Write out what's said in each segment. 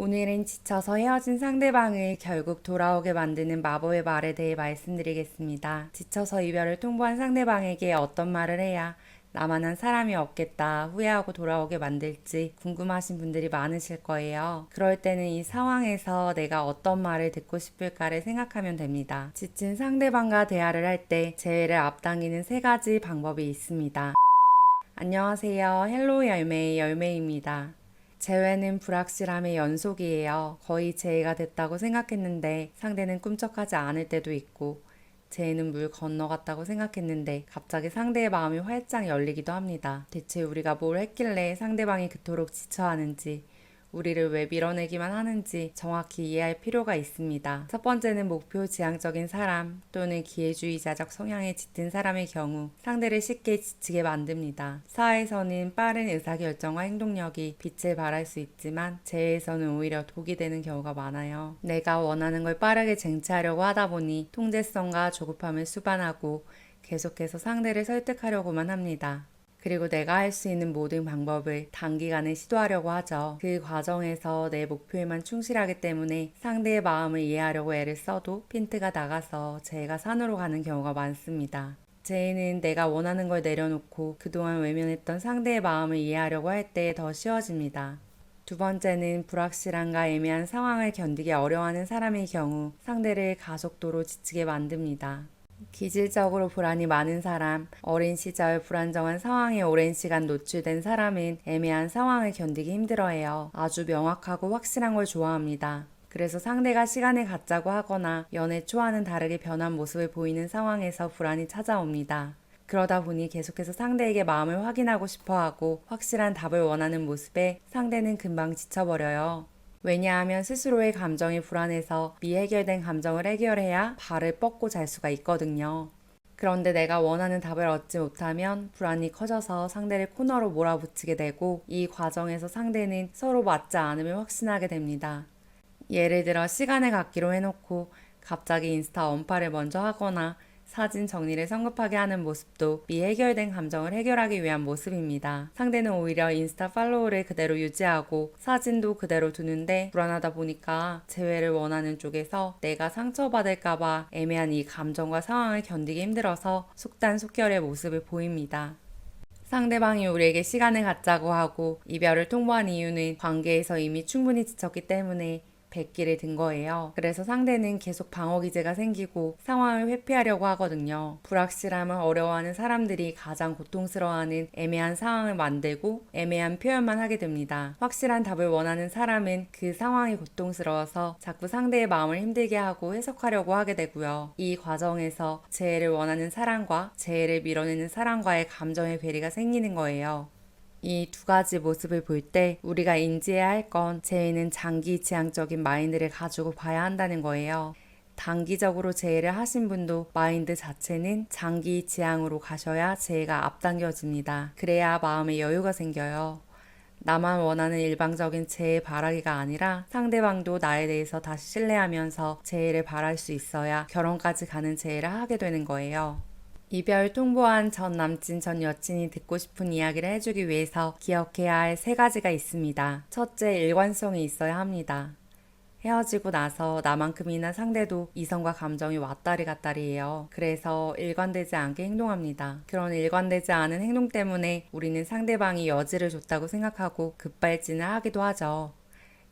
오늘은 지쳐서 헤어진 상대방을 결국 돌아오게 만드는 마법의 말에 대해 말씀드리겠습니다. 지쳐서 이별을 통보한 상대방에게 어떤 말을 해야 나만한 사람이 없겠다 후회하고 돌아오게 만들지 궁금하신 분들이 많으실 거예요. 그럴 때는 이 상황에서 내가 어떤 말을 듣고 싶을까를 생각하면 됩니다. 지친 상대방과 대화를 할 때 재회를 앞당기는 세 가지 방법이 있습니다. 안녕하세요. 헬로 열매의 열매입니다. 재회는 불확실함의 연속이에요. 거의 재해가 됐다고 생각했는데 상대는 꿈쩍하지 않을 때도 있고 재해는 물 건너갔다고 생각했는데 갑자기 상대의 마음이 활짝 열리기도 합니다. 대체 우리가 뭘 했길래 상대방이 그토록 지쳐하는지 우리를 왜 밀어내기만 하는지 정확히 이해할 필요가 있습니다. 첫 번째는 목표 지향적인 사람 또는 기회주의자적 성향에 짙은 사람의 경우 상대를 쉽게 지치게 만듭니다. 사회에서는 빠른 의사결정과 행동력이 빛을 발할 수 있지만 재해에서는 오히려 독이 되는 경우가 많아요. 내가 원하는 걸 빠르게 쟁취하려고 하다 보니 통제성과 조급함을 수반하고 계속해서 상대를 설득하려고만 합니다. 그리고 내가 할 수 있는 모든 방법을 단기간에 시도하려고 하죠. 그 과정에서 내 목표에만 충실하기 때문에 상대의 마음을 이해하려고 애를 써도 핀트가 나가서 제가 산으로 가는 경우가 많습니다. 제는 내가 원하는 걸 내려놓고 그동안 외면했던 상대의 마음을 이해하려고 할 때 더 쉬워집니다. 두 번째는 불확실함과 애매한 상황을 견디기 어려워하는 사람의 경우 상대를 가속도로 지치게 만듭니다. 기질적으로 불안이 많은 사람, 어린 시절 불안정한 상황에 오랜 시간 노출된 사람은 애매한 상황을 견디기 힘들어해요. 아주 명확하고 확실한 걸 좋아합니다. 그래서 상대가 시간을 갖자고 하거나 연애 초와는 다르게 변한 모습을 보이는 상황에서 불안이 찾아옵니다. 그러다 보니 계속해서 상대에게 마음을 확인하고 싶어 하고 확실한 답을 원하는 모습에 상대는 금방 지쳐버려요. 왜냐하면 스스로의 감정이 불안해서 미해결된 감정을 해결해야 발을 뻗고 잘 수가 있거든요. 그런데 내가 원하는 답을 얻지 못하면 불안이 커져서 상대를 코너로 몰아붙이게 되고 이 과정에서 상대는 서로 맞지 않음을 확신하게 됩니다. 예를 들어 시간을 갖기로 해놓고 갑자기 인스타 언팔을 먼저 하거나 사진 정리를 성급하게 하는 모습도 미해결된 감정을 해결하기 위한 모습입니다. 상대는 오히려 인스타 팔로우를 그대로 유지하고 사진도 그대로 두는데 불안하다 보니까 재회를 원하는 쪽에서 내가 상처받을까봐 애매한 이 감정과 상황을 견디기 힘들어서 속단속결의 모습을 보입니다. 상대방이 우리에게 시간을 갖자고 하고 이별을 통보한 이유는 관계에서 이미 충분히 지쳤기 때문에 백기를 든 거예요. 그래서 상대는 계속 방어 기제가 생기고 상황을 회피하려고 하거든요. 불확실함을 어려워하는 사람들이 가장 고통스러워하는 애매한 상황을 만들고 애매한 표현만 하게 됩니다. 확실한 답을 원하는 사람은 그 상황이 고통스러워서 자꾸 상대의 마음을 힘들게 하고 해석하려고 하게 되고요. 이 과정에서 재해를 원하는 사람과 재해를 밀어내는 사람과의 감정의 괴리가 생기는 거예요. 이 두 가지 모습을 볼 때 우리가 인지해야 할 건 재해는 장기 지향적인 마인드를 가지고 봐야 한다는 거예요. 단기적으로 재해를 하신 분도 마인드 자체는 장기 지향으로 가셔야 재해가 앞당겨집니다. 그래야 마음에 여유가 생겨요. 나만 원하는 일방적인 재해 바라기가 아니라 상대방도 나에 대해서 다시 신뢰하면서 재해를 바랄 수 있어야 결혼까지 가는 재해를 하게 되는 거예요. 이별 통보한 전 남친, 전 여친이 듣고 싶은 이야기를 해주기 위해서 기억해야 할 세 가지가 있습니다. 첫째, 일관성이 있어야 합니다. 헤어지고 나서 나만큼이나 상대도 이성과 감정이 왔다리 갔다리예요. 그래서 일관되지 않게 행동합니다. 그런 일관되지 않은 행동 때문에 우리는 상대방이 여지를 줬다고 생각하고 급발진을 하기도 하죠.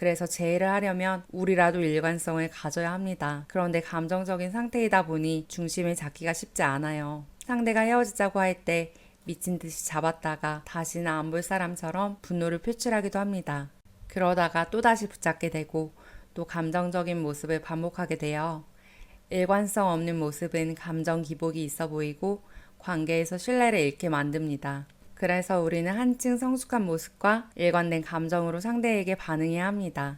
그래서 재해를 하려면 우리라도 일관성을 가져야 합니다. 그런데 감정적인 상태이다 보니 중심을 잡기가 쉽지 않아요. 상대가 헤어지자고 할 때 미친 듯이 잡았다가 다시는 안 볼 사람처럼 분노를 표출하기도 합니다. 그러다가 또다시 붙잡게 되고 또 감정적인 모습을 반복하게 돼요. 일관성 없는 모습은 감정 기복이 있어 보이고 관계에서 신뢰를 잃게 만듭니다. 그래서 우리는 한층 성숙한 모습과 일관된 감정으로 상대에게 반응해야 합니다.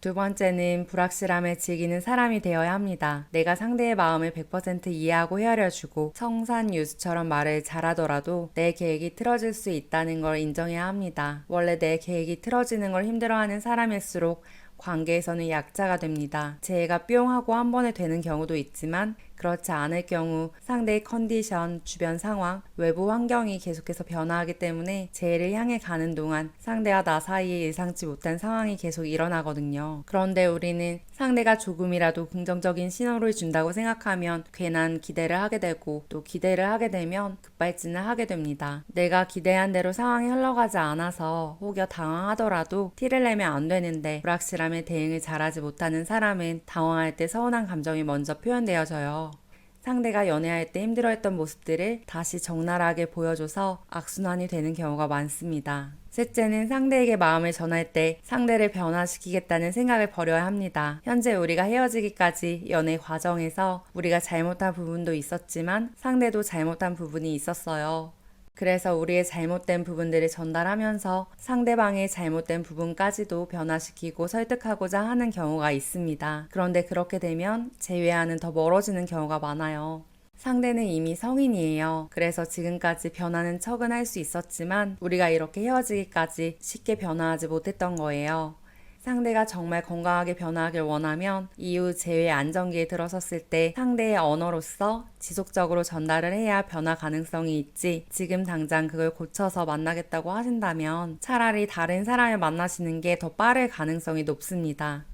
두 번째는 불확실함에 즐기는 사람이 되어야 합니다. 내가 상대의 마음을 100% 이해하고 헤아려주고 청산유수처럼 말을 잘하더라도 내 계획이 틀어질 수 있다는 걸 인정해야 합니다. 원래 내 계획이 틀어지는 걸 힘들어하는 사람일수록 관계에서는 약자가 됩니다. 재해가 뿅 하고 한 번에 되는 경우도 있지만 그렇지 않을 경우 상대의 컨디션, 주변 상황, 외부 환경이 계속해서 변화하기 때문에 재해를 향해 가는 동안 상대와 나 사이에 예상치 못한 상황이 계속 일어나거든요. 그런데 우리는 상대가 조금이라도 긍정적인 신호를 준다고 생각하면 괜한 기대를 하게 되고 또 기대를 하게 되면 급발진을 하게 됩니다. 내가 기대한 대로 상황이 흘러가지 않아서 혹여 당황하더라도 티를 내면 안 되는데 불확실함에 대응을 잘하지 못하는 사람은 당황할 때 서운한 감정이 먼저 표현되어져요. 상대가 연애할 때 힘들어했던 모습들을 다시 적나라하게 보여줘서 악순환이 되는 경우가 많습니다. 셋째는 상대에게 마음을 전할 때 상대를 변화시키겠다는 생각을 버려야 합니다. 현재 우리가 헤어지기까지 연애 과정에서 우리가 잘못한 부분도 있었지만 상대도 잘못한 부분이 있었어요. 그래서 우리의 잘못된 부분들을 전달하면서 상대방의 잘못된 부분까지도 변화시키고 설득하고자 하는 경우가 있습니다. 그런데 그렇게 되면 제외와는 더 멀어지는 경우가 많아요. 상대는 이미 성인이에요. 그래서 지금까지 변하는 척은 할 수 있었지만 우리가 이렇게 헤어지기까지 쉽게 변화하지 못했던 거예요. 상대가 정말 건강하게 변화하길 원하면 이후 재회 안정기에 들어섰을 때 상대의 언어로서 지속적으로 전달을 해야 변화 가능성이 있지 지금 당장 그걸 고쳐서 만나겠다고 하신다면 차라리 다른 사람을 만나시는 게 더 빠를 가능성이 높습니다.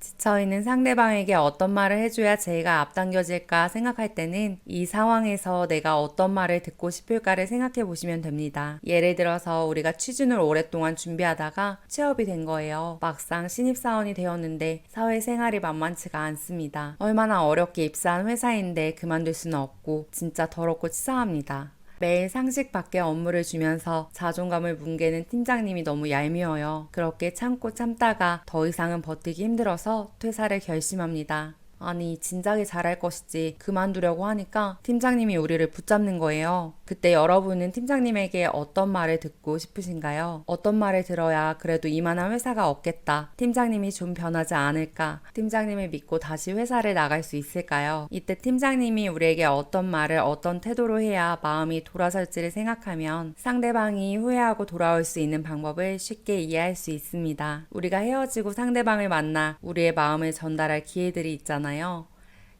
지쳐있는 상대방에게 어떤 말을 해줘야 제가 앞당겨질까 생각할 때는 이 상황에서 내가 어떤 말을 듣고 싶을까를 생각해 보시면 됩니다. 예를 들어서 우리가 취준을 오랫동안 준비하다가 취업이 된 거예요. 막상 신입사원이 되었는데 사회생활이 만만치가 않습니다. 얼마나 어렵게 입사한 회사인데 그만둘 수는 없고 진짜 더럽고 치사합니다. 매일 상식 밖의 업무를 주면서 자존감을 뭉개는 팀장님이 너무 얄미워요. 그렇게 참고 참다가 더 이상은 버티기 힘들어서 퇴사를 결심합니다. 아니, 진작에 잘할 것이지 그만두려고 하니까 팀장님이 우리를 붙잡는 거예요. 그때 여러분은 팀장님에게 어떤 말을 듣고 싶으신가요? 어떤 말을 들어야 그래도 이만한 회사가 없겠다. 팀장님이 좀 변하지 않을까? 팀장님을 믿고 다시 회사를 나갈 수 있을까요? 이때 팀장님이 우리에게 어떤 말을 어떤 태도로 해야 마음이 돌아설지를 생각하면 상대방이 후회하고 돌아올 수 있는 방법을 쉽게 이해할 수 있습니다. 우리가 헤어지고 상대방을 만나 우리의 마음을 전달할 기회들이 있잖아요.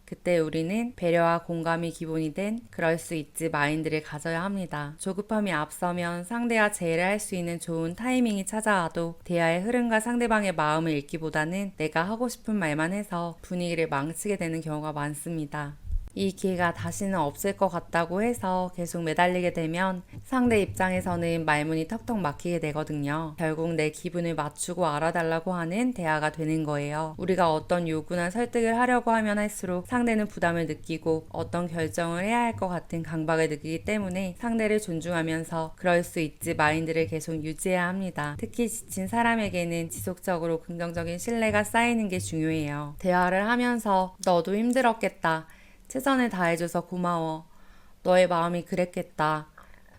그때 우리는 배려와 공감이 기본이 된 그럴 수 있지 마인드를 가져야 합니다. 조급함이 앞서면 상대와 제의를 할 수 있는 좋은 타이밍이 찾아와도 대화의 흐름과 상대방의 마음을 읽기보다는 내가 하고 싶은 말만 해서 분위기를 망치게 되는 경우가 많습니다. 이 기회가 다시는 없을 것 같다고 해서 계속 매달리게 되면 상대 입장에서는 말문이 턱턱 막히게 되거든요. 결국 내 기분을 맞추고 알아달라고 하는 대화가 되는 거예요. 우리가 어떤 요구나 설득을 하려고 하면 할수록 상대는 부담을 느끼고 어떤 결정을 해야 할 것 같은 강박을 느끼기 때문에 상대를 존중하면서 그럴 수 있지 마인드를 계속 유지해야 합니다. 특히 지친 사람에게는 지속적으로 긍정적인 신뢰가 쌓이는 게 중요해요. 대화를 하면서 너도 힘들었겠다. 최선을 다해줘서 고마워. 너의 마음이 그랬겠다.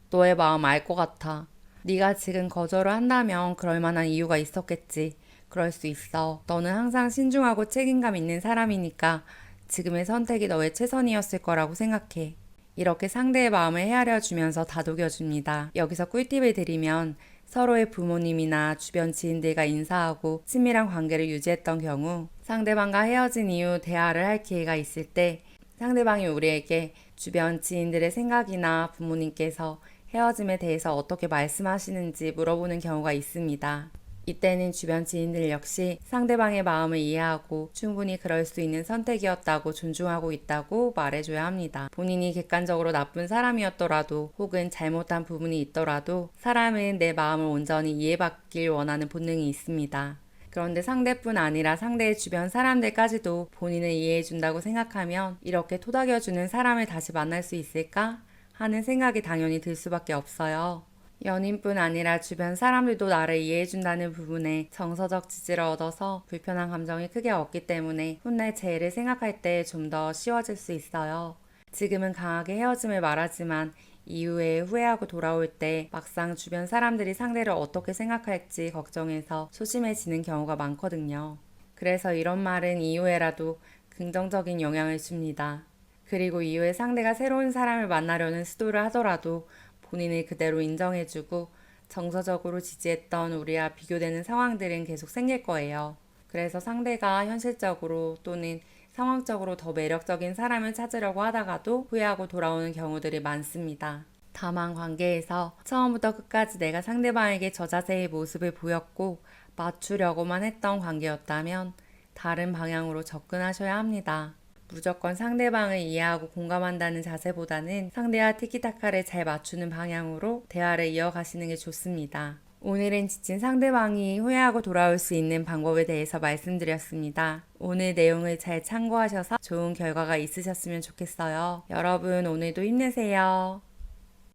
너의 마음 알 것 같아. 네가 지금 거절을 한다면 그럴 만한 이유가 있었겠지. 그럴 수 있어. 너는 항상 신중하고 책임감 있는 사람이니까 지금의 선택이 너의 최선이었을 거라고 생각해. 이렇게 상대의 마음을 헤아려 주면서 다독여 줍니다. 여기서 꿀팁을 드리면 서로의 부모님이나 주변 지인들과 인사하고 친밀한 관계를 유지했던 경우 상대방과 헤어진 이후 대화를 할 기회가 있을 때 상대방이 우리에게 주변 지인들의 생각이나 부모님께서 헤어짐에 대해서 어떻게 말씀하시는지 물어보는 경우가 있습니다. 이때는 주변 지인들 역시 상대방의 마음을 이해하고 충분히 그럴 수 있는 선택이었다고 존중하고 있다고 말해줘야 합니다. 본인이 객관적으로 나쁜 사람이었더라도 혹은 잘못한 부분이 있더라도 사람은 내 마음을 온전히 이해받길 원하는 본능이 있습니다. 그런데 상대뿐 아니라 상대의 주변 사람들까지도 본인을 이해해준다고 생각하면 이렇게 토닥여주는 사람을 다시 만날 수 있을까? 하는 생각이 당연히 들 수밖에 없어요. 연인뿐 아니라 주변 사람들도 나를 이해해준다는 부분에 정서적 지지를 얻어서 불편한 감정이 크게 없기 때문에 훗날 재해를 생각할 때 좀 더 쉬워질 수 있어요. 지금은 강하게 헤어짐을 말하지만 이후에 후회하고 돌아올 때 막상 주변 사람들이 상대를 어떻게 생각할지 걱정해서 소심해지는 경우가 많거든요. 그래서 이런 말은 이후에라도 긍정적인 영향을 줍니다. 그리고 이후에 상대가 새로운 사람을 만나려는 시도를 하더라도 본인을 그대로 인정해주고 정서적으로 지지했던 우리와 비교되는 상황들은 계속 생길 거예요. 그래서 상대가 현실적으로 또는 상황적으로 더 매력적인 사람을 찾으려고 하다가도 후회하고 돌아오는 경우들이 많습니다. 다만 관계에서 처음부터 끝까지 내가 상대방에게 저 자세의 모습을 보였고 맞추려고만 했던 관계였다면 다른 방향으로 접근하셔야 합니다. 무조건 상대방을 이해하고 공감한다는 자세보다는 상대와 티키타카를 잘 맞추는 방향으로 대화를 이어가시는 게 좋습니다. 오늘은 지친 상대방이 후회하고 돌아올 수 있는 방법에 대해서 말씀드렸습니다. 오늘 내용을 잘 참고하셔서 좋은 결과가 있으셨으면 좋겠어요. 여러분, 오늘도 힘내세요.